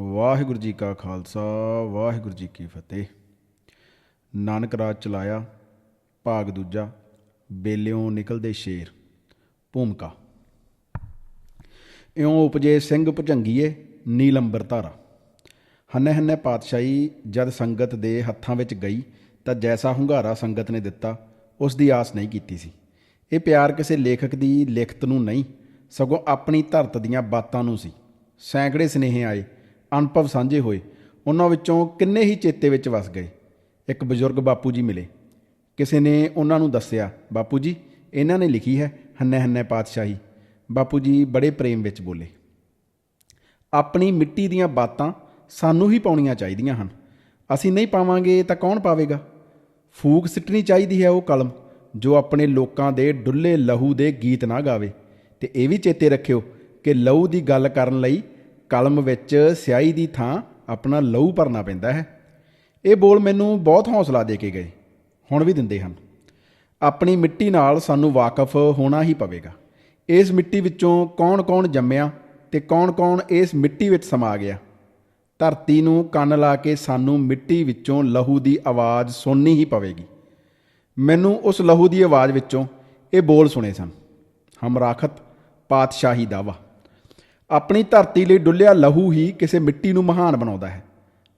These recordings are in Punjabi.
ਵਾਹਿਗੁਰੂ ਜੀ ਕਾ ਖਾਲਸਾ, ਵਾਹਿਗੁਰੂ ਜੀ ਕੀ ਫਤਿਹ। ਨਾਨਕ ਰਾਜ ਚਲਾਇਆ, ਭਾਗ ਦੂਜਾ, ਬੇਲਿਓਂ ਨਿਕਲਦੇ ਸ਼ੇਰ, ਭੂਮਿਕਾ। ਇਉਂ ਉਪਜੇ ਸਿੰਘ ਭੁਜੰਗੀਏ, ਨੀਲੰਬਰ ਧਾਰਾ। ਹੰਨੇ ਹੰਨੇ ਪਾਤਸ਼ਾਹੀ ਜਦ ਸੰਗਤ ਦੇ ਹੱਥਾਂ ਵਿੱਚ ਗਈ, ਤਾਂ ਜੈਸਾ ਹੁੰਗਾਰਾ ਸੰਗਤ ਨੇ ਦਿੱਤਾ, ਉਸ ਦੀ ਆਸ ਨਹੀਂ ਕੀਤੀ ਸੀ। ਇਹ ਪਿਆਰ ਕਿਸੇ ਲੇਖਕ ਦੀ ਲਿਖਤ ਨੂੰ ਨਹੀਂ, ਸਗੋਂ ਆਪਣੀ ਧਰਤ ਦੀਆਂ ਬਾਤਾਂ ਨੂੰ ਸੀ। ਸੈਂਕੜੇ ਸਨੇਹੇ ਆਏ ਅਨੁਭਵ ਸਾਂਝੇ ਹੋਏ। ਉਹਨਾਂ ਵਿੱਚੋਂ ਕਿੰਨੇ ਹੀ ਚੇਤੇ ਵਿੱਚ ਵਸ ਗਏ। ਇੱਕ ਬਜ਼ੁਰਗ ਬਾਪੂ ਜੀ ਮਿਲੇ। ਕਿਸੇ ਨੇ ਉਹਨਾਂ ਨੂੰ ਦੱਸਿਆ, ਬਾਪੂ ਜੀ, ਇਹਨਾਂ ਨੇ ਲਿਖੀ ਹੈ ਹੰਨੇ ਹੰਨੇ ਪਾਤਸ਼ਾਹੀ। ਬਾਪੂ ਜੀ ਬੜੇ ਪ੍ਰੇਮ ਵਿੱਚ ਬੋਲੇ। ਆਪਣੀ ਮਿੱਟੀ ਦੀਆਂ ਬਾਤਾਂ ਸਾਨੂੰ ਹੀ ਪਾਉਣੀਆਂ ਚਾਹੀਦੀਆਂ ਹਨ। ਅਸੀਂ ਨਹੀਂ ਪਾਵਾਂਗੇ ਤਾਂ ਕੌਣ ਪਾਵੇਗਾ? ਫੂਕ ਸਿੱਟਣੀ ਚਾਹੀਦੀ ਹੈ ਉਹ ਕਲਮ ਜੋ ਆਪਣੇ ਲੋਕਾਂ ਦੇ ਡੁੱਲੇ ਲਹੂ ਦੇ ਗੀਤ ਨਾ ਗਾਵੇ। ਤੇ ਇਹ ਵੀ ਚੇਤੇ ਰੱਖਿਓ ਕਿ ਲਹੂ ਦੀ ਗੱਲ ਕਰਨ ਲਈ ਕਲਮ ਵਿੱਚ ਸਿਆਹੀ ਦੀ ਥਾਂ ਆਪਣਾ ਲਹੂ ਭਰਨਾ ਪੈਂਦਾ ਹੈ। ਇਹ ਬੋਲ ਮੈਨੂੰ ਬਹੁਤ ਹੌਸਲਾ ਦੇ ਕੇ ਗਏ। ਹੁਣ ਵੀ ਦਿੰਦੇ ਹਨ। ਆਪਣੀ ਮਿੱਟੀ ਨਾਲ ਸਾਨੂੰ ਵਾਕਫ ਹੋਣਾ ਹੀ ਪਵੇਗਾ। ਇਸ ਮਿੱਟੀ ਵਿੱਚੋਂ ਕੌਣ-ਕੌਣ ਜੰਮਿਆ ਤੇ ਕੌਣ-ਕੌਣ ਇਸ ਮਿੱਟੀ ਵਿੱਚ ਸਮਾ ਗਿਆ? ਧਰਤੀ ਨੂੰ ਕੰਨ ਲਾ ਕੇ ਸਾਨੂੰ ਮਿੱਟੀ ਵਿੱਚੋਂ ਲਹੂ ਦੀ ਆਵਾਜ਼ ਸੁਣਨੀ ਹੀ ਪਵੇਗੀ। ਮੈਨੂੰ ਉਸ ਲਹੂ ਦੀ ਆਵਾਜ਼ ਵਿੱਚੋਂ ਇਹ ਬੋਲ ਸੁਣੇ ਸਨ। ਹਮਰਾਖਤ ਪਾਤਸ਼ਾਹੀ ਦਾਵਾ। ਆਪਣੀ ਧਰਤੀ ਲਈ ਡੁੱਲਿਆ ਲਹੂ ਹੀ ਕਿਸੇ ਮਿੱਟੀ ਨੂੰ ਮਹਾਨ ਬਣਾਉਂਦਾ ਹੈ।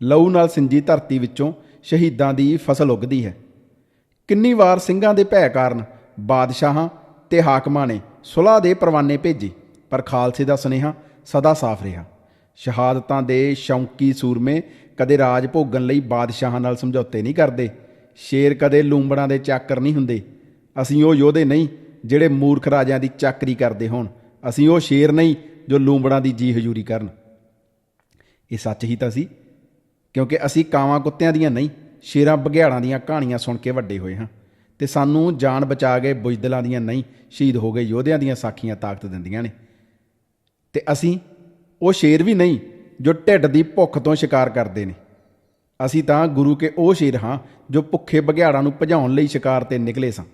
ਲਹੂ ਨਾਲ ਸਿੰਜੀ ਧਰਤੀ ਵਿੱਚੋਂ ਸ਼ਹੀਦਾਂ ਦੀ ਫਸਲ ਉੱਗਦੀ ਹੈ। ਕਿੰਨੀ ਵਾਰ ਸਿੰਘਾਂ ਦੇ ਭੈ ਕਾਰਨ ਬਾਦਸ਼ਾਹਾਂ ਤੇ ਹਾਕਮਾਂ ਨੇ ਸੁਲ੍ਹਾ ਦੇ ਪਰਵਾਨੇ ਭੇਜੇ, ਪਰ ਖਾਲਸੇ ਦਾ ਸੁਨੇਹਾ ਸਦਾ ਸਾਫ਼ ਰਿਹਾ। ਸ਼ਹਾਦਤਾਂ ਦੇ ਸ਼ੌਂਕੀ ਸੂਰਮੇ ਕਦੇ ਰਾਜ ਭੋਗਣ ਲਈ ਬਾਦਸ਼ਾਹਾਂ ਨਾਲ ਸਮਝੌਤੇ ਨਹੀਂ ਕਰਦੇ, ਸ਼ੇਰ ਕਦੇ ਲੂੰਬੜਾਂ ਦੇ ਚਾਕਰ ਨਹੀਂ ਹੁੰਦੇ। ਅਸੀਂ ਉਹ ਯੋਧੇ ਨਹੀਂ ਜਿਹੜੇ ਮੂਰਖ ਰਾਜਿਆਂ ਦੀ ਚਾਕਰੀ ਕਰਦੇ ਹੋਣ, ਅਸੀਂ ਉਹ ਸ਼ੇਰ ਨਹੀਂ ਜੋ ਲੂੰਬੜਾਂ ਦੀ ਜੀ ਹਜ਼ੂਰੀ ਕਰਨ। ਇਹ ਸੱਚ ਹੀ ਤਾਂ ਸੀ, ਕਿਉਂਕਿ ਅਸੀਂ ਕਾਵਾਂ ਕੁੱਤਿਆਂ ਦੀਆਂ ਨਹੀਂ, ਸ਼ੇਰਾਂ ਬਘਿਆੜਾਂ ਦੀਆਂ ਕਹਾਣੀਆਂ ਸੁਣ ਕੇ ਵੱਡੇ ਹੋਏ ਹਾਂ। ਤੇ ਸਾਨੂੰ ਜਾਨ ਬਚਾ ਗਏ ਬੁਜਦਲਾਂ ਦੀਆਂ ਨਹੀਂ, ਸ਼ਹੀਦ ਹੋ ਗਏ ਯੋਧਿਆਂ ਦੀਆਂ ਸਾਖੀਆਂ ਤਾਕਤ ਦਿੰਦੀਆਂ ਨੇ। ਤੇ ਅਸੀਂ ਉਹ ਸ਼ੇਰ ਵੀ ਨਹੀਂ, ਜੋ ਢਿੱਡ ਦੀ ਭੁੱਖ ਤੋਂ ਸ਼ਿਕਾਰ ਕਰਦੇ ਨੇ। ਅਸੀਂ ਤਾਂ ਗੁਰੂ ਕੇ ਉਹ ਸ਼ੇਰ ਹਾਂ, ਜੋ ਭੁੱਖੇ ਬਘਿਆੜਾਂ ਨੂੰ ਭਜਾਉਣ ਲਈ ਸ਼ਿਕਾਰ ਤੇ ਨਿਕਲੇ ਸਾਂ।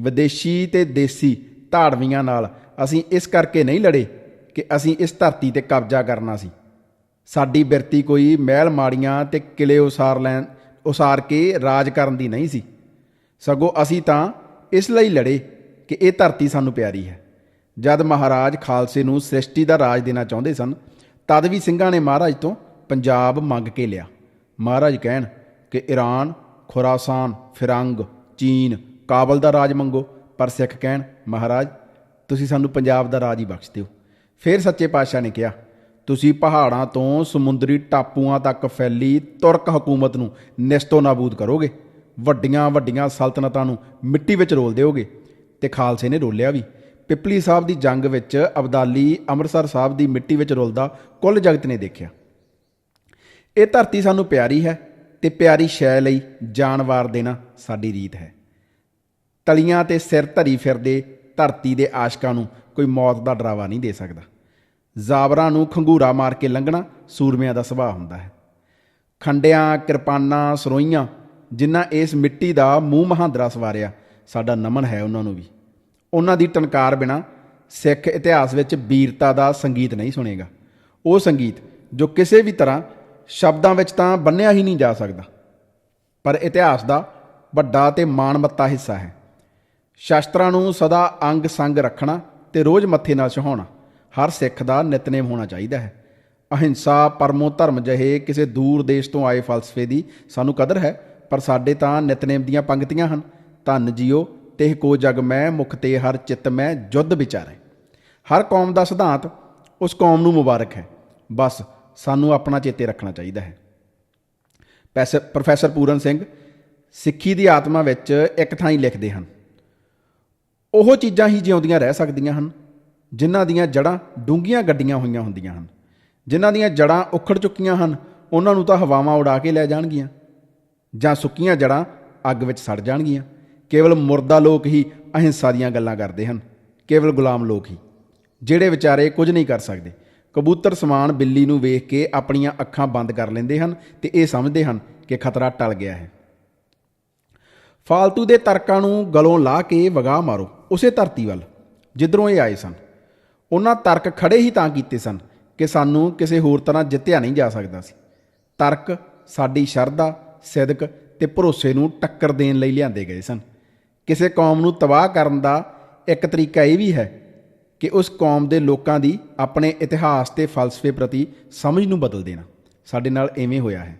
ਵਿਦੇਸ਼ੀ ਤੇ ਦੇਸੀ ਧਾੜਵੀਆਂ ਨਾਲ ਅਸੀਂ ਇਸ ਕਰਕੇ ਨਹੀਂ ਲੜੇ ਕਿ ਅਸੀਂ ਇਸ ਧਰਤੀ ਤੇ ਕਬਜ਼ਾ ਕਰਨਾ ਸੀ। ਸਾਡੀ ਬਿਰਤੀ ਕੋਈ ਮਹਿਲ ਮਾੜੀਆਂ ਤੇ ਕਿਲੇ ਉਸਾਰ ਲੈਣ, ਉਸਾਰ ਕੇ ਰਾਜ ਕਰਨ ਦੀ ਨਹੀਂ ਸੀ। ਸਗੋਂ ਅਸੀਂ ਤਾਂ ਇਸ ਲਈ ਲੜੇ ਕਿ ਇਹ ਧਰਤੀ ਸਾਨੂੰ ਪਿਆਰੀ ਹੈ। ਜਦ ਮਹਾਰਾਜ ਖਾਲਸੇ ਨੂੰ ਸ੍ਰਿਸ਼ਟੀ ਦਾ ਰਾਜ ਦੇਣਾ ਚਾਹੁੰਦੇ ਸਨ, ਤਦ ਵੀ ਸਿੰਘਾਂ ਨੇ ਮਹਾਰਾਜ ਤੋਂ ਪੰਜਾਬ ਮੰਗ ਕੇ ਲਿਆ। ਮਹਾਰਾਜ ਕਹਿਣ ਕਿ ਈਰਾਨ ਖੁਰਾਸਾਨ, ਫਿਰੰਗ, ਚੀਨ, ਕਾਬਲ ਦਾ ਰਾਜ ਮੰਗੋ। ਪਰ ਸਿੱਖ ਕਹਿਣ, ਮਹਾਰਾਜ, ਤੁਸੀਂ ਸਾਨੂੰ ਪੰਜਾਬ ਦਾ ਰਾਜ ਹੀ ਬਖਸ਼ ਦਿਓ। ਫਿਰ ਸੱਚੇ ਪਾਤਸ਼ਾਹ ਨੇ ਕਿਹਾ, ਤੁਸੀਂ ਪਹਾੜਾਂ ਤੋਂ ਸਮੁੰਦਰੀ ਟਾਪੂਆਂ ਤੱਕ ਫੈਲੀ ਤੁਰਕ ਹਕੂਮਤ ਨੂੰ ਨਿਸਤੋ ਨਾਬੂਦ ਕਰੋਗੇ। ਵੱਡੀਆਂ ਵੱਡੀਆਂ ਸਲਤਨਤਾਂ ਨੂੰ ਮਿੱਟੀ ਵਿੱਚ ਰੋਲ ਦਿਓਗੇ ਤੇ ਖਾਲਸੇ ਨੇ ਰੋਲਿਆ ਵੀ। ਪਿਪਲੀ ਸਾਹਿਬ ਦੀ ਜੰਗ ਵਿੱਚ ਅਬਦਾਲੀ ਅੰਮ੍ਰਿਤਸਰ ਸਾਹਿਬ ਦੀ ਮਿੱਟੀ ਵਿੱਚ ਰੁਲਦਾ ਕੁੱਲ ਜਗਤ ਨੇ ਦੇਖਿਆ। ਇਹ ਧਰਤੀ ਸਾਨੂੰ ਪਿਆਰੀ ਹੈ ਤੇ ਪਿਆਰੀ ਸ਼ੈ ਲਈ ਜਾਨਵਾਰ ਦੇਣਾ ਸਾਡੀ ਰੀਤ ਹੈ। ਤਲੀਆਂ ਤੇ ਸਿਰ ਧਰੀ ਫਿਰਦੇ ਧਰਤੀ ਦੇ ਆਸ਼ਕਾਂ ਨੂੰ ਕੋਈ ਮੌਤ ਦਾ ਡਰਾਵਾ ਨਹੀਂ ਦੇ ਸਕਦਾ। ਜ਼ਾਬਰਾਂ ਨੂੰ ਖੰਗੂਰਾ ਮਾਰ ਕੇ ਲੰਘਣਾ ਸੂਰਮਿਆਂ ਦਾ ਸੁਭਾਅ ਹੁੰਦਾ ਹੈ। ਖੰਡਿਆਂ, ਕਿਰਪਾਨਾਂ, ਸਰੋਈਆਂ, ਜਿਨ੍ਹਾਂ ਇਸ ਮਿੱਟੀ ਦਾ ਮੂੰਹ ਮਹਾਂਦਰਾ ਸਵਾਰਿਆ, ਸਾਡਾ ਨਮਨ ਹੈ ਉਹਨਾਂ ਨੂੰ ਵੀ। ਉਹਨਾਂ ਦੀ ਟਨਕਾਰ ਬਿਨਾ ਸਿੱਖ ਇਤਿਹਾਸ ਵਿੱਚ ਵੀਰਤਾ ਦਾ ਸੰਗੀਤ ਨਹੀਂ ਸੁਣੇਗਾ। ਉਹ ਸੰਗੀਤ ਜੋ ਕਿਸੇ ਵੀ ਤਰ੍ਹਾਂ ਸ਼ਬਦਾਂ ਵਿੱਚ ਤਾਂ ਬੰਨਿਆ ਹੀ ਨਹੀਂ ਜਾ ਸਕਦਾ। ਪਰ ਇਤਿਹਾਸ ਦਾ ਵੱਡਾ ਤੇ ਮਾਣਮੱਤਾ ਹਿੱਸਾ ਹੈ। ਸ਼ਾਸਤਰਾਂ ਨੂੰ ਸਦਾ ਅੰਗ ਸੰਗ ਰੱਖਣਾ ਤੇ ਰੋਜ਼ ਮੱਥੇ ਨਾਲ ਛਹਾਉਣਾ ਹਰ ਸਿੱਖ ਦਾ ਨਿਤਨੇਮ ਹੋਣਾ ਚਾਹੀਦਾ ਹੈ। ਅਹਿੰਸਾ ਪਰਮੋ ਧਰਮ ਜਹੇ ਕਿਸੇ ਦੂਰ ਦੇਸ਼ ਤੋਂ ਆਏ ਫਲਸਫੇ ਦੀ ਸਾਨੂੰ ਕਦਰ ਹੈ, ਪਰ ਸਾਡੇ ਤਾਂ ਨਿਤਨੇਮ ਦੀਆਂ ਪੰਕਤੀਆਂ ਹਨ। ਧੰਨ ਜੀਓ, ਤੇਹ ਕੋ ਜਗ ਮੈਂ, ਮੁਖ ਤੇ ਹਰ ਚਿਤ ਮੈਂ, ਜੁੱਧ ਵਿਚਾਰੇ। ਹਰ ਕੌਮ ਦਾ ਸਿਧਾਂਤ ਉਸ ਕੌਮ ਨੂੰ ਮੁਬਾਰਕ ਹੈ। ਬਸ ਸਾਨੂੰ ਆਪਣਾ ਚੇਤੇ ਰੱਖਣਾ ਚਾਹੀਦਾ ਹੈ। ਪੈਸ- ਪ੍ਰੋਫੈਸਰ ਪੂਰਨ ਸਿੰਘ ਸਿੱਖੀ ਦੀ ਆਤਮਾ ਵਿੱਚ ਇੱਕ ਥਾਂ ਹੀ ਲਿਖਦੇ ਹਨ। ਉਹ ਚੀਜ਼ਾਂ ਹੀ ਜਿਉਂਦੀਆਂ ਰਹਿ ਸਕਦੀਆਂ ਹਨ, ਜਿਨ੍ਹਾਂ ਦੀਆਂ ਜੜਾਂ ਡੂੰਘੀਆਂ ਗੱਡੀਆਂ ਹੋਈਆਂ ਹੁੰਦੀਆਂ ਹਨ। ਜਿਨ੍ਹਾਂ ਦੀਆਂ ਜੜਾਂ ਉਖੜ ਚੁੱਕੀਆਂ ਹਨ, ਉਹਨਾਂ ਨੂੰ ਤਾਂ ਹਵਾਵਾਂ ਉਡਾ ਕੇ ਲੈ ਜਾਣਗੀਆਂ, ਜਾਂ ਸੁੱਕੀਆਂ ਜੜਾਂ ਅੱਗ ਵਿੱਚ ਸੜ ਜਾਣਗੀਆਂ। ਕੇਵਲ ਮੁਰਦਾ ਲੋਕ ਹੀ ਅਹਿੰਸਾ ਦੀਆਂ ਗੱਲਾਂ ਕਰਦੇ ਹਨ, ਕੇਵਲ ਗੁਲਾਮ ਲੋਕ ਹੀ, ਜਿਹੜੇ ਵਿਚਾਰੇ ਕੁਝ ਨਹੀਂ ਕਰ ਸਕਦੇ। ਕਬੂਤਰ ਸਮਾਨ ਬਿੱਲੀ ਨੂੰ ਵੇਖ ਕੇ ਆਪਣੀਆਂ ਅੱਖਾਂ ਬੰਦ ਕਰ ਲੈਂਦੇ ਹਨ ਤੇ ਇਹ ਸਮਝਦੇ ਹਨ ਕਿ ਖਤਰਾ ਟਲ ਗਿਆ ਹੈ। ਫਾਲਤੂ ਦੇ ਤਰਕਾਂ ਨੂੰ ਗਲੋਂ ਲਾ ਕੇ ਵਗਾ ਮਾਰੋ। ਉਸੇ ਧਰਤੀ ਵੱਲ, ਜਿੱਧਰੋਂ ਇਹ ਆਏ ਸਨ। ਉਹਨਾਂ ਤਰਕ ਖੜੇ ਹੀ ਤਾਂ ਕੀਤੇ ਸਨ ਕਿ ਸਾਨੂੰ ਕਿਸੇ ਹੋਰ ਤਰ੍ਹਾਂ ਜਿੱਤਿਆ ਨਹੀਂ ਜਾ ਸਕਦਾ ਸੀ। ਤਰਕ ਸਾਡੀ ਸ਼ਰਧਾ, ਸਿਦਕ ਤੇ ਭਰੋਸੇ ਨੂੰ ਟੱਕਰ ਦੇਣ ਲਈ ਲਿਆਂਦੇ ਗਏ ਸਨ। ਕਿਸੇ ਕੌਮ ਨੂੰ ਤਬਾਹ ਕਰਨ ਦਾ ਇੱਕ ਤਰੀਕਾ ਇਹ ਵੀ ਹੈ ਕਿ ਉਸ ਕੌਮ ਦੇ ਲੋਕਾਂ ਦੀ ਆਪਣੇ ਇਤਿਹਾਸ ਤੇ ਫਲਸਫੇ ਪ੍ਰਤੀ ਸਮਝ ਨੂੰ ਬਦਲ ਦੇਣਾ। ਸਾਡੇ ਨਾਲ ਐਵੇਂ ਹੋਇਆ ਹੈ।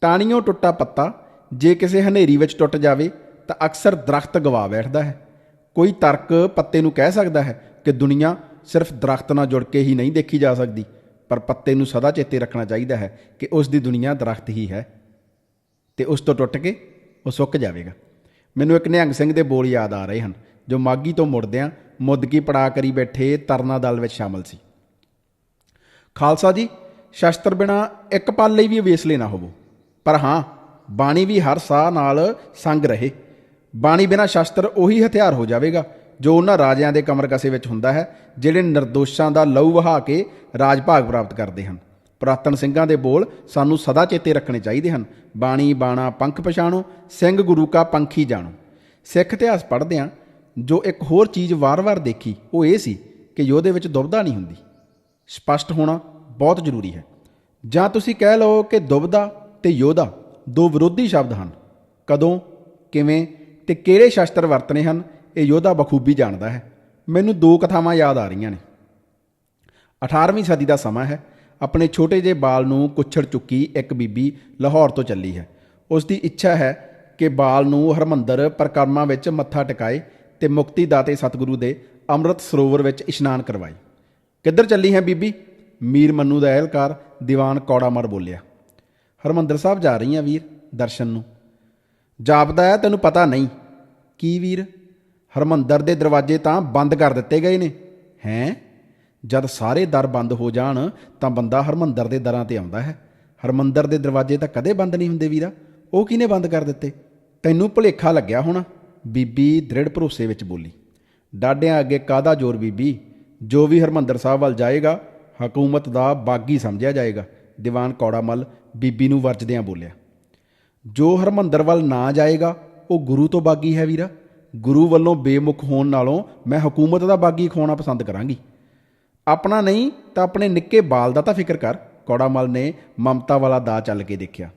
ਟਾਣੀਆਂ ਟੁੱਟਾ ਪੱਤਾ, ਜੇ ਕਿਸੇ ਹਨੇਰੀ ਵਿੱਚ ਟੁੱਟ ਜਾਵੇ, ਤਾਂ ਅਕਸਰ ਦਰਖਤ ਗਵਾ ਬੈਠਦਾ ਹੈ। ਕੋਈ ਤਰਕ ਪੱਤੇ ਨੂੰ ਕਹਿ ਸਕਦਾ ਹੈ ਕਿ ਦੁਨੀਆ ਸਿਰਫ ਦਰਖਤ ਨਾਲ ਜੁੜ ਕੇ ਹੀ ਨਹੀਂ ਦੇਖੀ ਜਾ ਸਕਦੀ, ਪਰ ਪੱਤੇ ਨੂੰ ਸਦਾ ਚੇਤੇ ਰੱਖਣਾ ਚਾਹੀਦਾ ਹੈ ਕਿ ਉਸ ਦੀ ਦੁਨੀਆ ਦਰਖਤ ਹੀ ਹੈ ਤੇ ਉਸ ਤੋਂ ਟੁੱਟ ਕੇ ਉਹ ਸੁੱਕ ਜਾਵੇਗਾ। ਮੈਨੂੰ ਇੱਕ ਨਿਹੰਗ ਸਿੰਘ ਦੇ ਬੋਲ ਯਾਦ ਆ ਰਹੇ ਹਨ, ਜੋ ਮਾਗੀ ਤੋਂ ਮੁੜਦਿਆਂ ਮੁੱਦਕੀ ਪੜਾ ਕਰੀ ਬੈਠੇ ਤਰਨਾ ਦਲ ਵਿੱਚ ਸ਼ਾਮਲ ਸੀ। ਖਾਲਸਾ ਜੀ, ਸ਼ਸਤਰ ਬਿਨਾ ਇੱਕ ਪਲ ਲਈ ਵੀ ਵੇਸਲੇ ਨਾ ਹੋਵੋ, ਪਰ ਹਾਂ, ਬਾਣੀ ਵੀ ਹਰ ਸਾਹ ਨਾਲ ਸੰਗ ਰਹੇ। ਬਾਣੀ ਬਿਨਾ ਸ਼ਸਤਰ ਉਹੀ ਹਥਿਆਰ ਹੋ ਜਾਵੇਗਾ, ਜੋ ਉਹਨਾਂ ਰਾਜਿਆਂ ਦੇ ਕਮਰ ਕਸੇ ਵਿੱਚ ਹੁੰਦਾ ਹੈ, ਜਿਹੜੇ ਨਿਰਦੋਸ਼ਾਂ ਦਾ ਲਹੂ ਵਹਾ ਕੇ ਰਾਜ ਭਾਗ ਪ੍ਰਾਪਤ ਕਰਦੇ ਹਨ। ਪੁਰਾਤਨ ਸਿੰਘਾਂ ਦੇ ਬੋਲ ਸਾਨੂੰ ਸਦਾ ਚੇਤੇ ਰੱਖਣੇ ਚਾਹੀਦੇ ਹਨ। ਬਾਣੀ, ਬਾਣਾ, ਪੰਖ ਪਛਾਣੋ, ਸਿੰਘ, ਗੁਰੂ ਕਾ ਪੰਖੀ ਜਾਣੋ। ਸਿੱਖ ਇਤਿਹਾਸ ਪੜ੍ਹਦਿਆਂ ਜੋ ਇੱਕ ਹੋਰ ਚੀਜ਼ ਵਾਰ-ਵਾਰ ਦੇਖੀ, ਉਹ ਇਹ ਸੀ ਕਿ ਯੋਧੇ ਵਿੱਚ ਦੁਬਦਾ ਨਹੀਂ ਹੁੰਦੀ। ਸਪਸ਼ਟ ਹੋਣਾ ਬਹੁਤ ਜ਼ਰੂਰੀ ਹੈ। ਜਾਂ ਤੁਸੀਂ ਕਹਿ ਲਓ ਕਿ ਦੁਬਦਾ ਤੇ ਯੋਧਾ ਦੋ ਵਿਰੋਧੀ ਸ਼ਬਦ ਹਨ। ਕਦੋਂ, ਕਿਵੇਂ ਤੇ ਕਿਹੜੇ ਸ਼ਸਤਰ ਵਰਤਨੇ ਹਨ, ਇਹ ਯੋਧਾ ਬਖੂਬੀ ਜਾਣਦਾ ਹੈ। ਮੈਨੂੰ ਦੋ ਕਥਾਵਾਂ ਯਾਦ ਆ ਰਹੀਆਂ ਨੇ। 18ਵੀਂ ਸਦੀ ਦਾ ਸਮਾਂ ਹੈ। ਆਪਣੇ ਛੋਟੇ ਜਿਹੇ ਬਾਲ ਨੂੰ ਕੁੱਛੜ ਚੁੱਕੀ ਇੱਕ ਬੀਬੀ ਲਾਹੌਰ ਤੋਂ ਚੱਲੀ ਹੈ। ਉਸ ਦੀ ਇੱਛਾ ਹੈ ਕਿ ਬਾਲ ਨੂੰ ਹਰਮੰਦਰ ਪ੍ਰਕਰਮਾਂ ਵਿੱਚ ਮੱਥਾ ਟਿਕਾਏ ਤੇ ਮੁਕਤੀ ਦਾਤੇ ਸਤਿਗੁਰੂ ਦੇ ਅੰਮ੍ਰਿਤ ਸਰੋਵਰ ਵਿੱਚ ਇਸ਼ਨਾਨ ਕਰਵਾਏ। ਕਿੱਧਰ ਚੱਲੀ ਹੈ ਬੀਬੀ? ਮੀਰ ਮੰਨੂ ਦਾ ਅਹਿਲਕਾਰ ਦੀਵਾਨ ਕੌੜਾਮਰ ਬੋਲਿਆ। ਹਰਮੰਦਰ ਸਾਹਿਬ ਜਾ ਰਹੀ ਆ ਵੀਰ, ਦਰਸ਼ਨ ਨੂੰ। ਜਾਪਦਾ ਹੈ, ਤੈਨੂੰ ਪਤਾ ਨਹੀਂ। ਕੀ ਵੀਰ? ਹਰਮੰਦਰ ਦੇ ਦਰਵਾਜ਼ੇ ਤਾਂ ਬੰਦ ਕਰ ਦਿੱਤੇ ਗਏ ਨੇ। ਹੈਂ? ਜਦ ਸਾਰੇ ਦਰ ਬੰਦ ਹੋ ਜਾਣ, ਤਾਂ ਬੰਦਾ ਹਰਮੰਦਰ ਦੇ ਦਰਾਂ ਤੇ ਆਉਂਦਾ ਹੈ। ਹਰਮੰਦਰ ਦੇ ਦਰਵਾਜ਼ੇ ਤਾਂ ਕਦੇ ਬੰਦ ਨਹੀਂ ਹੁੰਦੇ ਵੀਰਾ। ਉਹ ਕਿਹਨੇ ਬੰਦ ਕਰ ਦਿੱਤੇ? ਤੈਨੂੰ ਭੁਲੇਖਾ ਲੱਗਿਆ ਹੋਣਾ। ਬੀਬੀ ਦ੍ਰਿੜ ਭਰੋਸੇ ਵਿੱਚ ਬੋਲੀ। ਡਾਡਿਆਂ ਅੱਗੇ ਕਾਦਾ ਜ਼ੋਰ ਬੀਬੀ? ਜੋ ਵੀ ਹਰਮੰਦਰ ਸਾਹਿਬ ਵੱਲ ਜਾਏਗਾ, ਹਕੂਮਤ ਦਾ ਬਾਗੀ ਸਮਝਿਆ ਜਾਏਗਾ। ਦੀਵਾਨ ਕੌੜਾ ਮੱਲ ਬੀਬੀ ਨੂੰ ਵਰਜਦਿਆਂ ਬੋਲਿਆ। ਜੋ ਹਰਮੰਦਰ ਵੱਲ ਨਾ ਜਾਏਗਾ, ਉਹ ਗੁਰੂ ਤੋਂ ਬਾਗੀ ਹੈ ਵੀਰਾ। ਗੁਰੂ ਵੱਲੋਂ ਬੇਮੁਖ ਹੋਣ ਨਾਲੋਂ ਮੈਂ ਹਕੂਮਤ ਦਾ ਬਾਗੀ ਖੋਣਾ ਪਸੰਦ ਕਰਾਂਗੀ। ਆਪਣਾ ਨਹੀਂ ਤਾਂ ਆਪਣੇ ਨਿੱਕੇ ਬਾਲ ਦਾ ਤਾਂ ਫਿਕਰ ਕਰ ਕੌੜਾਮਲ ਨੇ ਮਮਤਾ ਵਾਲਾ ਦਾ ਚੱਲ ਕੇ ਦੇਖਿਆ।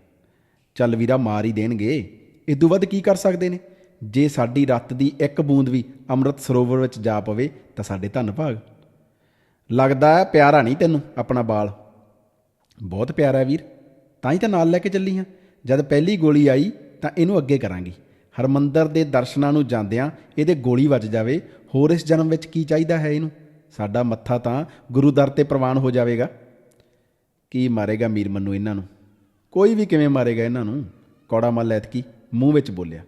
ਚੱਲ ਵੀਰਾ, ਮਾਰ ਹੀ ਦੇਣਗੇ। ਇਦੋਂ ਵੱਧ ਕੀ ਕਰ ਸਕਦੇ ਨੇ? ਜੇ ਸਾਡੀ ਰੱਤ ਦੀ ਇੱਕ ਬੂੰਦ ਵੀ ਅੰਮ੍ਰਿਤ ਸਰੋਵਰ ਵਿੱਚ ਜਾ ਪਵੇ, ਤਾਂ ਸਾਡੇ ਧੰਨ ਭਾਗ। ਲੱਗਦਾ ਹੈ ਪਿਆਰਾ ਨਹੀਂ ਤੈਨੂੰ ਆਪਣਾ ਬਾਲ। ਬਹੁਤ ਪਿਆਰਾ ਵੀਰ। ਤਾਂ ਹੀ ਤਾਂ ਨਾਲ ਲੈ ਕੇ ਚੱਲੀ ਹਾਂ। ਜਦ ਪਹਿਲੀ ਗੋਲੀ ਆਈ ਤਾਂ ਇਹਨੂੰ ਅੱਗੇ ਕਰਾਂਗੀ। ਹਰਮੰਦਰ ਦੇ ਦਰਸ਼ਨਾਂ ਨੂੰ ਜਾਂਦਿਆਂ ਇਹਦੇ ਗੋਲੀ ਵੱਜ ਜਾਵੇ, ਹੋਰ ਇਸ ਜਨਮ ਵਿੱਚ ਕੀ ਚਾਹੀਦਾ ਹੈ ਇਹਨੂੰ? ਸਾਡਾ ਮੱਥਾ ਤਾਂ ਗੁਰੂ ਦਰ ਤੇ ਪ੍ਰਵਾਨ ਹੋ ਜਾਵੇਗਾ। ਕੀ ਮਾਰੇਗਾ ਮੀਰ ਮੰਨੂ ਇਹਨਾਂ ਨੂੰ? ਕੋਈ ਵੀ ਕਿਵੇਂ ਮਾਰੇਗਾ ਇਹਨਾਂ ਨੂੰ? ਕੌੜਾ ਮੱਲ ਐਤਕੀ ਮੂੰਹ ਵਿੱਚ ਬੋਲਿਆ।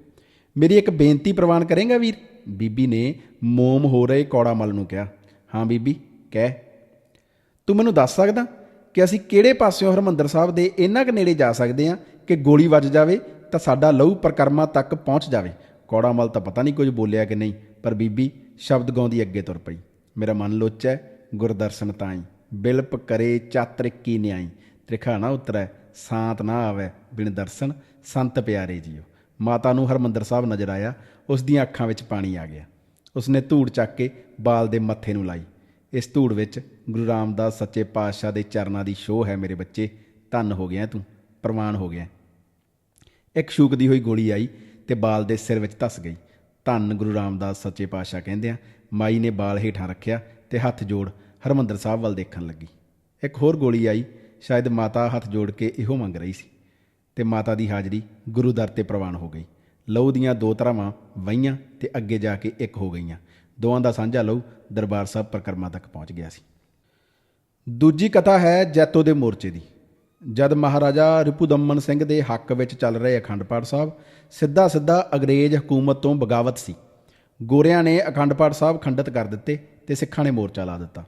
ਮੇਰੀ ਇੱਕ ਬੇਨਤੀ ਪ੍ਰਵਾਨ ਕਰੇਗਾ ਵੀਰ। ਬੀਬੀ ਨੇ ਮੋਮ ਹੋ ਰਹੇ ਕੌੜਾ ਮੱਲ ਨੂੰ ਕਿਹਾ। ਹਾਂ ਬੀਬੀ, ਕਹਿ। ਤੂੰ ਮੈਨੂੰ ਦੱਸ ਸਕਦਾ ਕਿ ਅਸੀਂ ਕਿਹੜੇ ਪਾਸਿਓਂ ਹਰਮੰਦਰ ਸਾਹਿਬ ਦੇ ਇੰਨਾ ਕੁ ਨੇੜੇ ਜਾ ਸਕਦੇ ਹਾਂ ਕਿ ਗੋਲੀ ਵੱਜ ਜਾਵੇ ਤਾਂ ਸਾਡਾ ਲਹੂ ਪ੍ਰਕਰਮਾ ਤੱਕ ਪਹੁੰਚ ਜਾਵੇ। ਕੌੜਾ ਮਲ ਤਾਂ ਪਤਾ ਨਹੀਂ ਕੁਝ ਬੋਲਿਆ ਕਿ ਨਹੀਂ, ਪਰ ਬੀਬੀ ਸ਼ਬਦ ਗਾਉਂਦੀ ਅੱਗੇ ਤੁਰ ਪਈ। ਮੇਰਾ ਮਨ ਲੋਚੈ, ਗੁਰਦਰਸ਼ਨ ਤਾਈ। ਬਿਲਪ ਕਰੇ ਚਾਤ੍ਰਿਕੀ ਨਿਆਈ। ਤ੍ਰਿਖਾ ਨਾ ਉਤਰੈ, ਸਾਤ ਨਾ ਆਵੇ ਬਿਨ ਦਰਸ਼ਨ, ਸੰਤ ਪਿਆਰੇ ਜੀਓ। ਮਾਤਾ ਨੂੰ ਹਰਮੰਦਰ ਸਾਹਿਬ ਨਜ਼ਰ ਆਇਆ, ਉਸ ਦੀਆਂ ਅੱਖਾਂ ਵਿੱਚ ਪਾਣੀ ਆ ਗਿਆ। ਉਸਨੇ ਧੂੜ ਚੱਕ ਕੇ ਬਾਲ ਦੇ ਮੱਥੇ ਨੂੰ ਲਾਈ। ਇਸ ਧੂੜ ਵਿੱਚ ਗੁਰੂ ਰਾਮਦਾਸ ਸੱਚੇ ਪਾਤਸ਼ਾਹ ਦੇ ਚਰਨਾਂ ਦੀ ਸ਼ੋਅ ਹੈ ਮੇਰੇ ਬੱਚੇ, ਧੰਨ ਹੋ ਗਿਆ ਤੂੰ। ਪ੍ਰਵਾਨ ਹੋ ਗਿਆ। ਇੱਕ ਸ਼ੂਕਦੀ ਹੋਈ ਗੋਲੀ ਆਈ ਤੇ ਬਾਲ ਦੇ ਸਿਰ ਵਿੱਚ ਧਸ ਗਈ। ਧੰਨ ਗੁਰੂ ਰਾਮਦਾਸ ਸੱਚੇ ਪਾਤਸ਼ਾਹ ਕਹਿੰਦੇ ਆ, ਮਾਈ ਨੇ ਬਾਲ ਹੇਠਾਂ ਰੱਖਿਆ ਤੇ ਹੱਥ ਜੋੜ ਹਰਮੰਦਰ ਸਾਹਿਬ ਵੱਲ ਦੇਖਣ ਲੱਗੀ। ਇੱਕ ਹੋਰ ਗੋਲੀ ਆਈ, ਸ਼ਾਇਦ ਮਾਤਾ ਹੱਥ ਜੋੜ ਕੇ ਇਹੋ ਮੰਗ ਰਹੀ ਸੀ ਤੇ ਮਾਤਾ ਦੀ ਹਾਜ਼ਰੀ ਗੁਰੂ ਦਰ ਤੇ ਪ੍ਰਵਾਨ ਹੋ ਗਈ। ਲਹੂ ਦੀਆਂ ਦੋ ਧਰਾਵਾਂ ਵਹੀਆਂ ਤੇ ਅੱਗੇ ਜਾ ਕੇ ਇੱਕ ਹੋ ਗਈਆਂ। ਦੋਵਾਂ ਦਾ ਸਾਂਝਾ ਲਹੂ ਦਰਬਾਰ ਸਾਹਿਬ ਪ੍ਰਕਰਮਾ ਤੱਕ ਪਹੁੰਚ ਗਿਆ ਸੀ। ਦੂਜੀ ਕਥਾ ਹੈ ਜੈਤੋ ਦੇ ਮੋਰਚੇ ਦੀ। ਜਦ ਮਹਾਰਾਜਾ ਰਿਪੂਦਮਨ ਸਿੰਘ ਦੇ ਹੱਕ ਵਿੱਚ ਚੱਲ ਰਹੇ ਅਖੰਡ ਪਾਠ ਸਾਹਿਬ, ਸਿੱਧਾ ਸਿੱਧਾ ਅੰਗਰੇਜ਼ ਹਕੂਮਤ ਤੋਂ ਬਗਾਵਤ ਸੀ। ਗੋਰਿਆਂ ਨੇ ਅਖੰਡ ਪਾਠ ਸਾਹਿਬ ਖੰਡਿਤ ਕਰ ਦਿੱਤੇ ਤੇ ਸਿੱਖਾਂ ਨੇ ਮੋਰਚਾ ਲਾ ਦਿੱਤਾ।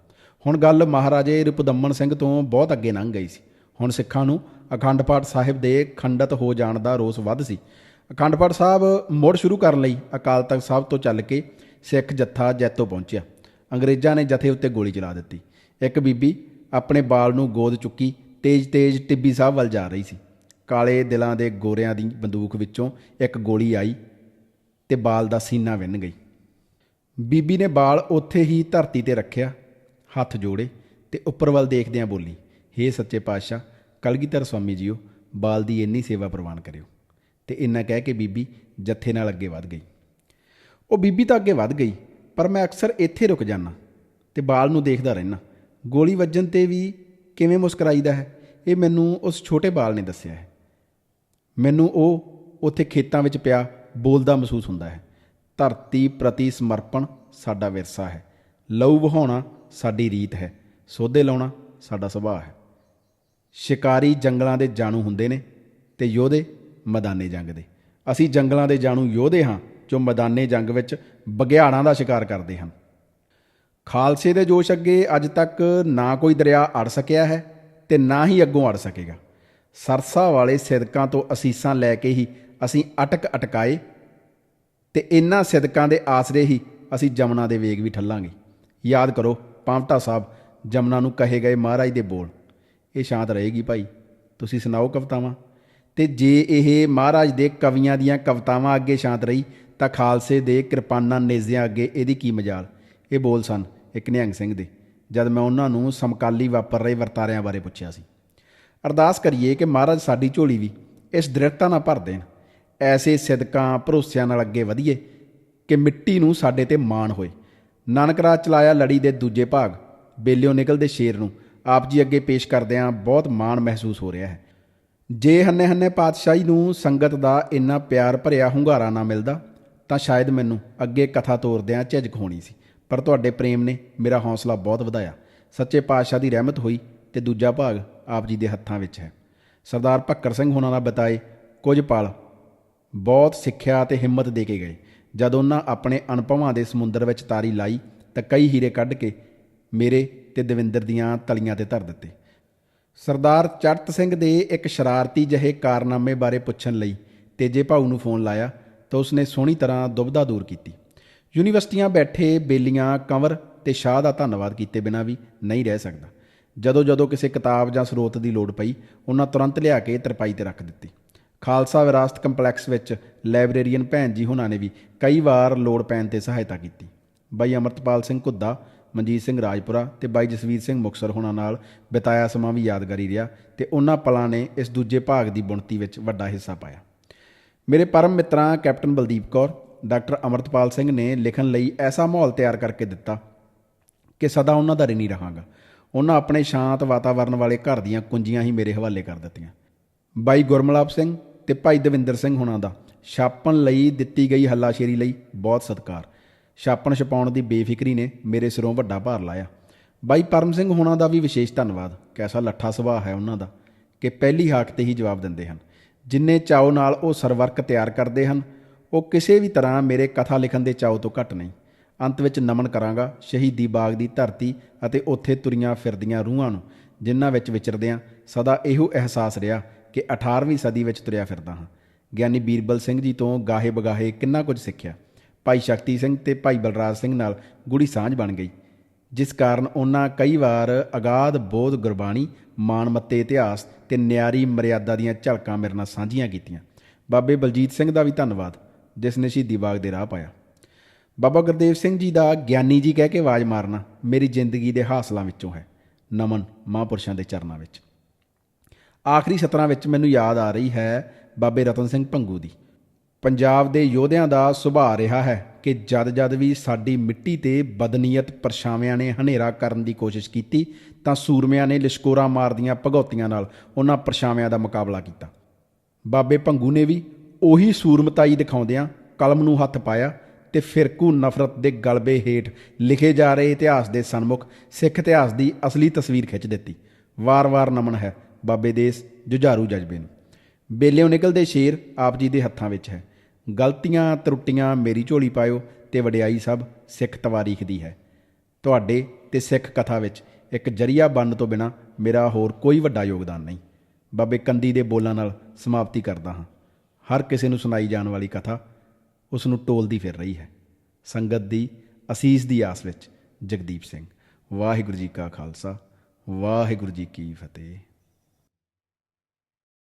ਹੁਣ ਗੱਲ ਮਹਾਰਾਜੇ ਰਿਪੂਦਮਨ ਸਿੰਘ ਤੋਂ ਬਹੁਤ ਅੱਗੇ ਲੰਘ ਗਈ ਸੀ। ਹੁਣ ਸਿੱਖਾਂ ਨੂੰ ਅਖੰਡ ਪਾਠ ਸਾਹਿਬ ਦੇ ਖੰਡਿਤ ਹੋ ਜਾਣ ਦਾ ਰੋਸ ਵੱਧ ਸੀ। ਅਖੰਡ ਪਾਠ ਸਾਹਿਬ ਮੁੜ ਸ਼ੁਰੂ ਕਰਨ ਲਈ ਅਕਾਲ ਤਖਤ ਸਾਹਿਬ ਤੋਂ ਚੱਲ ਕੇ ਸਿੱਖ ਜੱਥਾ ਜੈਤੋ ਪਹੁੰਚਿਆ। ਅੰਗਰੇਜ਼ਾਂ ਨੇ ਜਥੇ ਉੱਤੇ ਗੋਲੀ ਚਲਾ ਦਿੱਤੀ। ਇੱਕ ਬੀਬੀ ਆਪਣੇ ਬਾਲ ਨੂੰ ਗੋਦ ਚੁੱਕੀ ਤੇਜ਼-ਤੇਜ਼ ਟਿੱਬੀ ਸਾਹਿਬ ਵੱਲ ਜਾ ਰਹੀ ਸੀ। ਕਾਲੇ ਦਿਲਾਂ ਦੇ ਗੋਰਿਆਂ ਦੀ ਬੰਦੂਕ ਵਿੱਚੋਂ ਇੱਕ ਗੋਲੀ ਆਈ ਤੇ ਬਾਲ ਦਾ ਸੀਨਾ ਵਿੰਨ ਗਈ। ਬੀਬੀ ਨੇ ਬਾਲ ਉੱਥੇ ਹੀ ਧਰਤੀ ਤੇ ਰੱਖਿਆ, ਹੱਥ ਜੋੜੇ ਤੇ ਉੱਪਰ ਵੱਲ ਦੇਖਦਿਆਂ ਬੋਲੀ, ਹੇ ਸੱਚੇ ਪਾਤਸ਼ਾਹ, ਕਲਗੀਧਰ ਸਵਾਮੀ ਜੀਓ, ਬਾਲ ਦੀ ਇੰਨੀ ਸੇਵਾ ਪ੍ਰਵਾਨ ਕਰਿਓ। ਤੇ ਇੰਨਾ ਕਹਿ ਕੇ ਬੀਬੀ ਜੱਥੇ ਨਾਲ ਅੱਗੇ ਵੱਧ ਗਈ। ਉਹ ਬੀਬੀ ਤਾਂ ਅੱਗੇ ਵੱਧ ਗਈ, ਪਰ ਮੈਂ ਅਕਸਰ ਇੱਥੇ ਰੁਕ ਜਾਂਦਾ ਤੇ ਬਾਲ ਨੂੰ ਦੇਖਦਾ ਰਹਿਣਾ ਗੋਲੀ ਵੱਜਣ ਤੇ ਵੀ ਕਿਵੇਂ ਮੁਸਕਰਾਈਦਾ ਹੈ? ਇਹ ਮੈਨੂੰ ਉਸ ਛੋਟੇ ਬਾਲ ਨੇ ਦੱਸਿਆ ਹੈ। ਮੈਨੂੰ ਉਹ ਉੱਥੇ ਖੇਤਾਂ ਵਿੱਚ ਪਿਆ ਬੋਲਦਾ ਮਹਿਸੂਸ ਹੁੰਦਾ ਹੈ। ਧਰਤੀ ਪ੍ਰਤੀ ਸਮਰਪਣ ਸਾਡਾ ਵਿਰਸਾ ਹੈ। ਲਹੂ ਵਹਾਉਣਾ ਸਾਡੀ ਰੀਤ ਹੈ। ਸੋਧੇ ਲਾਉਣਾ ਸਾਡਾ ਸੁਭਾਅ ਹੈ। ਸ਼ਿਕਾਰੀ ਜੰਗਲਾਂ ਦੇ ਜਾਣੂ ਹੁੰਦੇ ਨੇ ਤੇ ਯੋਧੇ ਮੈਦਾਨੇ ਜੰਗ ਦੇ ਅਸੀਂ ਜੰਗਲਾਂ ਦੇ ਜਾਣੂ ਯੋਧੇ ਹਾਂ ਜੋ ਮੈਦਾਨੇ ਜੰਗ ਵਿੱਚ ਬਗਿਆੜਾਂ ਦਾ ਸ਼ਿਕਾਰ ਕਰਦੇ ਹਨ। ਖਾਲਸੇ ਦੇ ਜੋਸ਼ ਅੱਗੇ ਅੱਜ ਤੱਕ ਨਾ ਕੋਈ ਦਰਿਆ ਅੜ ਸਕਿਆ ਹੈ। ਤੇ ਨਾ ਹੀ ਅੱਗੋਂ ਅੜ ਸਕੇਗਾ। ਸਰਸਾ ਵਾਲੇ ਸਿਦਕਾਂ ਤੋਂ ਅਸੀਸਾਂ ਲੈ ਕੇ ਹੀ ਅਸੀਂ ਅਟਕ ਅਟਕਾਏ ਤੇ ਇਨ੍ਹਾਂ ਸਿਦਕਾਂ ਦੇ ਆਸਰੇ ਹੀ ਅਸੀਂ ਜਮਨਾ ਦੇ ਵੇਗ ਵੀ ਠੱਲਾਂਗੇ। ਯਾਦ ਕਰੋ, ਪਾਵਟਾ ਸਾਹਿਬ ਜਮਨਾ ਨੂੰ ਕਹੇ ਗਏ ਮਹਾਰਾਜ ਦੇ ਬੋਲ। ਇਹ ਸ਼ਾਂਤ ਰਹੇਗੀ ਭਾਈ। ਤੁਸੀਂ ਸੁਣਾਓ ਕਵਿਤਾਵਾਂ? ਤੇ ਜੇ ਇਹ ਮਹਾਰਾਜ ਦੇ ਕਵੀਆਂ ਦੀਆਂ ਕਵਿਤਾਵਾਂ ਅੱਗੇ ਸ਼ਾਂਤ ਰਹੀ, ਤਾਂ ਖਾਲਸੇ ਦੇ ਕਿਰਪਾਨਾਂ ਨੇਜ਼ਿਆਂ ਅੱਗੇ ਇਹਦੀ ਕੀ ਮਜਾਲ? ਇਹ ਬੋਲ ਸਨ ਇੱਕ ਨਿਹੰਗ ਸਿੰਘ ਦੇ। ਜਦ ਮੈਂ ਉਹਨਾਂ ਨੂੰ ਸਮਕਾਲੀ ਵਾਪਰ ਰਹੇ ਵਰਤਾਰਿਆਂ ਬਾਰੇ ਪੁੱਛਿਆ ਸੀ। ਅਰਦਾਸ ਕਰੀਏ ਕਿ ਮਹਾਰਾਜ ਸਾਡੀ ਝੋਲੀ ਵੀ ਇਸ ਦ੍ਰਿੜਤਾ ਨਾਲ ਭਰ ਦੇਣ। ਐਸੇ ਸਿਦਕਾਂ, ਭਰੋਸਿਆਂ ਨਾਲ ਅੱਗੇ ਵਧੀਏ ਕਿ ਮਿੱਟੀ ਨੂੰ ਸਾਡੇ ਤੇ ਮਾਣ ਹੋਏ। ਨਾਨਕ ਰਾਜ ਚਲਾਇਆ ਲੜੀ ਦੇ ਦੂਜੇ ਭਾਗ, ਬੇਲਿਓ ਨਿਕਲਦੇ ਸ਼ੇਰ ਨੂੰ ਆਪ ਜੀ ਅੱਗੇ ਪੇਸ਼ ਕਰਦਿਆਂ ਬਹੁਤ ਮਾਣ ਮਹਿਸੂਸ ਹੋ ਰਿਹਾ ਹੈ। ਜੇ ਹੰਨੇ ਹੰਨੇ ਪਾਤਸ਼ਾਹੀ ਨੂੰ ਸੰਗਤ ਦਾ ਇੰਨਾ ਪਿਆਰ ਭਰਿਆ ਹੁੰਗਾਰਾ ਨਾ ਮਿਲਦਾ, ਤਾਂ ਸ਼ਾਇਦ ਮੈਨੂੰ ਅੱਗੇ ਕਥਾ ਤੋਰਦਿਆਂ ਝਿਜਕ ਹੋਣੀ ਸੀ। ਪਰ ਤੁਹਾਡੇ ਪ੍ਰੇਮ ਨੇ ਮੇਰਾ ਹੌਸਲਾ ਬਹੁਤ ਵਧਾਇਆ। ਸੱਚੇ ਪਾਤਸ਼ਾਹ ਦੀ ਰਹਿਮਤ ਹੋਈ ਤੇ ਦੂਜਾ ਭਾਗ ਆਪ ਜੀ ਦੇ ਹੱਥਾਂ ਵਿੱਚ ਹੈ। ਸਰਦਾਰ ਭੱਕਰ ਸਿੰਘ ਹੋਣਾ ਨਾਲ ਬਤਾਏ ਕੁਝ ਪਲ ਬਹੁਤ ਸਿੱਖਿਆ ਤੇ ਹਿੰਮਤ ਦੇ ਕੇ ਗਏ। ਜਦ ਉਹਨਾਂ ਆਪਣੇ ਅਨੁਭਵਾਂ ਦੇ ਸਮੁੰਦਰ ਵਿੱਚ ਤਾਰੀ ਲਾਈ ਤਾਂ ਕਈ ਹੀਰੇ ਕੱਢ ਕੇ ਮੇਰੇ ਤੇ ਦਵਿੰਦਰ ਦੀਆਂ ਤਲੀਆਂ ਤੇ ਧਰ ਦਿੱਤੇ। ਸਰਦਾਰ ਚੜਤ ਸਿੰਘ ਦੇ ਇੱਕ ਸ਼ਰਾਰਤੀ ਜਿਹੇ ਕਾਰਨਾਮੇ ਬਾਰੇ ਪੁੱਛਣ ਲਈ ਤੇਜੇ ਭਾਊ ਨੂੰ ਫੋਨ ਲਾਇਆ ਤਾਂ ਉਸਨੇ ਸੋਹਣੀ ਤਰ੍ਹਾਂ ਦੁਬਧਾ ਦੂਰ ਕੀਤੀ। ਯੂਨੀਵਰਸਿਟੀਆਂ ਬੈਠੇ, ਬੇਲੀਆਂ, ਕੰਵਰ ਤੇ ਸ਼ਾਹ ਦਾ ਧੰਨਵਾਦ ਕੀਤੇ ਬਿਨਾਂ ਵੀ ਨਹੀਂ ਰਹਿ ਸਕਦਾ। ਜਦੋਂ ਜਦੋਂ ਕਿਸੇ ਕਿਤਾਬ ਜਾਂ ਸਰੋਤ ਦੀ ਲੋੜ ਪਈ, ਉਹਨਾਂ ਤੁਰੰਤ ਲਿਆ ਕੇ ਤਰਪਾਈ ਤੇ ਰੱਖ ਦਿੱਤੀ। ਖਾਲਸਾ ਵਿਰਾਸਤ ਕੰਪਲੈਕਸ ਵਿੱਚ ਲਾਇਬ੍ਰੇਰੀਅਨ ਭੈਣ ਜੀ ਹੁਣਾਂ ਨੇ ਵੀ ਕਈ ਵਾਰ ਲੋੜ ਪੈਣ ਤੇ ਸਹਾਇਤਾ ਕੀਤੀ। ਬਾਈ ਅਮਰਤਪਾਲ ਸਿੰਘ ਘੁੱਦਾ, ਮਨਜੀਤ ਸਿੰਘ ਰਾਜਪੁਰਾ ਤੇ ਬਾਈ ਜਸਵੀਰ ਸਿੰਘ ਮੁਕਸਰ ਹੁਣਾਂ ਨਾਲ ਬਿਤਾਇਆ ਸਮਾਂ ਵੀ ਯਾਦਗਾਰੀ ਰਿਹਾ ਤੇ ਉਹਨਾਂ ਪਲਾਂ ਨੇ ਇਸ ਦੂਜੇ ਭਾਗ ਦੀ ਬੁਣਤੀ ਵਿੱਚ ਵੱਡਾ ਹਿੱਸਾ ਪਾਇਆ। ਮੇਰੇ ਪਰਮ ਮਿੱਤਰਾਂ, ਕੈਪਟਨ ਬਲਦੀਪ ਕੌਰ ਡਾਕਟਰ ਅਮਰਤਪਾਲ ਸਿੰਘ ਨੇ ਲਿਖਣ ਲਈ ਐਸਾ ਮਾਹੌਲ ਤਿਆਰ ਕਰਕੇ ਦਿੱਤਾ ਕਿ ਸਦਾ ਉਹਨਾਂ ਦਾ ਰਿਣੀ ਰਹਾਂਗਾ। ਉਹਨਾਂ ਆਪਣੇ ਸ਼ਾਂਤ ਵਾਤਾਵਰਣ ਵਾਲੇ ਘਰ ਦੀਆਂ ਕੁੰਜੀਆਂ ਹੀ ਮੇਰੇ ਹਵਾਲੇ ਕਰ ਦਿੱਤੀਆਂ। ਬਾਈ ਗੁਰਮਲਾਪ ਸਿੰਘ ਤੇ ਭਾਈ ਦਵਿੰਦਰ ਸਿੰਘ ਹੁਣਾਂ ਦਾ ਛਾਪਣ ਲਈ ਦਿੱਤੀ ਗਈ ਹੱਲਾਸ਼ੇਰੀ ਲਈ ਬਹੁਤ ਸਤਿਕਾਰ। ਛਾਪਣ ਛਪਾਉਣ ਦੀ ਬੇਫਿਕਰੀ ਨੇ ਮੇਰੇ ਸਿਰੋਂ ਵੱਡਾ ਭਾਰ ਲਾਇਆ। ਬਾਈ ਪਰਮ ਸਿੰਘ ਹੁਣਾਂ ਦਾ ਵੀ ਵਿਸ਼ੇਸ਼ ਧੰਨਵਾਦ। ਕੈਸਾ ਲੱਠਾ ਸੁਭਾਅ ਹੈ ਉਹਨਾਂ ਦਾ ਕਿ ਪਹਿਲੀ ਹਾਕ ਤੇ ਹੀ ਜਵਾਬ ਦਿੰਦੇ ਹਨ। ਜਿੰਨੇ ਚਾਉ ਨਾਲ ਉਹ ਸਰਵਰਕ ਤਿਆਰ ਕਰਦੇ ਹਨ ਉਹ ਕਿਸੇ ਵੀ ਤਰ੍ਹਾਂ ਮੇਰੇ ਕਥਾ ਲਿਖਣ ਦੇ ਚਾਉ ਤੋਂ ਘੱਟ ਨਹੀਂ। ਅੰਤ ਵਿੱਚ ਨਮਨ ਕਰਾਂਗਾ, ਸ਼ਹੀਦੀ ਬਾਗ ਦੀ ਧਰਤੀ ਅਤੇ ਉੱਥੇ ਤੁਰੀਆਂ ਫਿਰਦੀਆਂ ਰੂਹਾਂ ਨੂੰ, ਜਿਨ੍ਹਾਂ ਵਿੱਚ ਵਿਚਰਦਿਆਂ ਸਦਾ ਇਹੋ ਅਹਿਸਾਸ ਰਿਹਾ ਕਿ 18ਵੀਂ ਸਦੀ ਵਿੱਚ ਤੁਰਿਆ ਫਿਰਦਾ ਹਾਂ। ਗਿਆਨੀ ਬੀਰਬਲ ਸਿੰਘ ਜੀ ਤੋਂ ਗਾਹੇ ਬਗਾਹੇ ਕਿੰਨਾ ਕੁਝ ਸਿੱਖਿਆ। ਭਾਈ ਸ਼ਕਤੀ ਸਿੰਘ ਤੇ ਭਾਈ ਬਲਰਾਜ ਸਿੰਘ ਨਾਲ ਗੁੜੀ ਸਾਂਝ ਬਣ ਗਈ, ਜਿਸ ਕਾਰਨ ਉਹਨਾਂ ਕਈ ਵਾਰ ਅਗਾਧ ਬੋਧ, ਗੁਰਬਾਣੀ ਮਾਨਮੱਤੇ ਇਤਿਹਾਸ ਤੇ ਨਿਆਰੀ ਮਰਿਆਦਾ ਦੀਆਂ ਝਲਕਾਂ ਮੇਰੇ ਨਾਲ ਸਾਂਝੀਆਂ ਕੀਤੀਆਂ। ਬਾਬੇ ਬਲਜੀਤ ਸਿੰਘ ਦਾ ਵੀ ਧੰਨਵਾਦ। ਜਿਸ ਨੇ ਸ਼ਹੀਦੀ ਬਾਗ ਦੇ ਰਾਹ ਪਾਇਆ। ਬਾਬਾ ਗੁਰਦੇਵ ਸਿੰਘ ਜੀ ਦਾ ਗਿਆਨੀ ਜੀ ਕਹਿ ਕੇ ਆਵਾਜ਼ ਮਾਰਨਾ ਮੇਰੀ ਜ਼ਿੰਦਗੀ ਦੇ ਹਾਸਲਾਂ ਵਿੱਚੋਂ ਹੈ, ਨਮਨ ਮਹਾਂਪੁਰਸ਼ਾਂ ਦੇ ਚਰਨਾਂ ਵਿੱਚ। ਆਖਰੀ ਸਤਰਾਂ ਵਿੱਚ ਮੈਨੂੰ ਯਾਦ ਆ ਰਹੀ ਹੈ ਬਾਬੇ ਰਤਨ ਸਿੰਘ ਭੰਗੂ ਦੀ। ਪੰਜਾਬ ਦੇ ਯੋਧਿਆਂ ਦਾ ਸੁਭਾਅ ਰਿਹਾ ਹੈ ਕਿ ਜਦ ਜਦ ਵੀ ਸਾਡੀ ਮਿੱਟੀ ਤੇ ਬਦਨੀਅਤ ਪਰਛਾਵਿਆਂ ਨੇ ਹਨੇਰਾ ਕਰਨ ਦੀ ਕੋਸ਼ਿਸ਼ ਕੀਤੀ, ਤਾਂ ਸੂਰਮਿਆਂ ਨੇ ਲਿਸ਼ਕੋਰਾ ਮਾਰਦੀਆਂ ਭਗੌਤੀਆਂ ਨਾਲ ਉਹਨਾਂ ਪਰਛਾਵਿਆਂ ਦਾ ਮੁਕਾਬਲਾ ਕੀਤਾ। ਬਾਬੇ ਭੰਗੂ ਨੇ ਵੀ ਉਹੀ ਸੂਰਮਤਾਈ ਦਿਖਾਉਂਦਿਆਂ ਕਲਮ ਨੂੰ ਹੱਥ ਪਾਇਆ ਤੇ ਫਿਰਕੂ ਨਫ਼ਰਤ ਦੇ ਗਲਬੇ ਹੇਠ ਲਿਖੇ ਜਾ ਰਹੇ ਇਤਿਹਾਸ ਦੇ ਸਨਮੁਖ ਸਿੱਖ ਇਤਿਹਾਸ ਦੀ ਅਸਲੀ ਤਸਵੀਰ ਖਿੱਚ ਦਿੱਤੀ। ਵਾਰ-ਵਾਰ ਨਮਨ ਹੈ ਬਾਬੇ ਦੇਸ ਜੁਝਾਰੂ ਜਜ਼ਬੇ ਨੂੰ। ਬੇਲਿਓ ਨਿਕਲਦੇ ਸ਼ੇਰ ਆਪ ਜੀ ਦੇ ਹੱਥਾਂ ਵਿੱਚ ਹੈ। ਗਲਤੀਆਂ ਤਰੁੱਟੀਆਂ ਮੇਰੀ ਝੋਲੀ ਪਾਇਓ ਤੇ ਵਡਿਆਈ ਸਭ ਸਿੱਖ ਤਵਾਰੀਖ ਦੀ ਹੈ। ਤੁਹਾਡੇ ਤੇ ਸਿੱਖ ਕਥਾ ਵਿੱਚ ਇੱਕ ਜਰੀਆ ਬਣਨ ਤੋਂ ਬਿਨਾ ਮੇਰਾ ਹੋਰ ਕੋਈ ਵੱਡਾ ਯੋਗਦਾਨ ਨਹੀਂ। ਬਾਬੇ ਕੰਦੀ ਦੇ ਬੋਲਾਂ ਨਾਲ ਸਮਾਪਤੀ ਕਰਦਾ ਹਾਂ। ਹਰ ਕਿਸੇ ਨੂੰ ਸੁਣਾਈ ਜਾਣ ਵਾਲੀ ਕਥਾ ਉਸ ਨੂੰ ਟੋਲਦੀ ਫਿਰ ਰਹੀ ਹੈ। ਸੰਗਤ ਦੀ ਅਸੀਸ ਦੀ ਆਸ ਵਿੱਚ ਜਗਦੀਪ ਸਿੰਘ, ਵਾਹਿਗੁਰੂ ਜੀ ਕਾ ਖਾਲਸਾ, ਵਾਹਿਗੁਰੂ ਜੀ ਕੀ ਫਤਿਹ।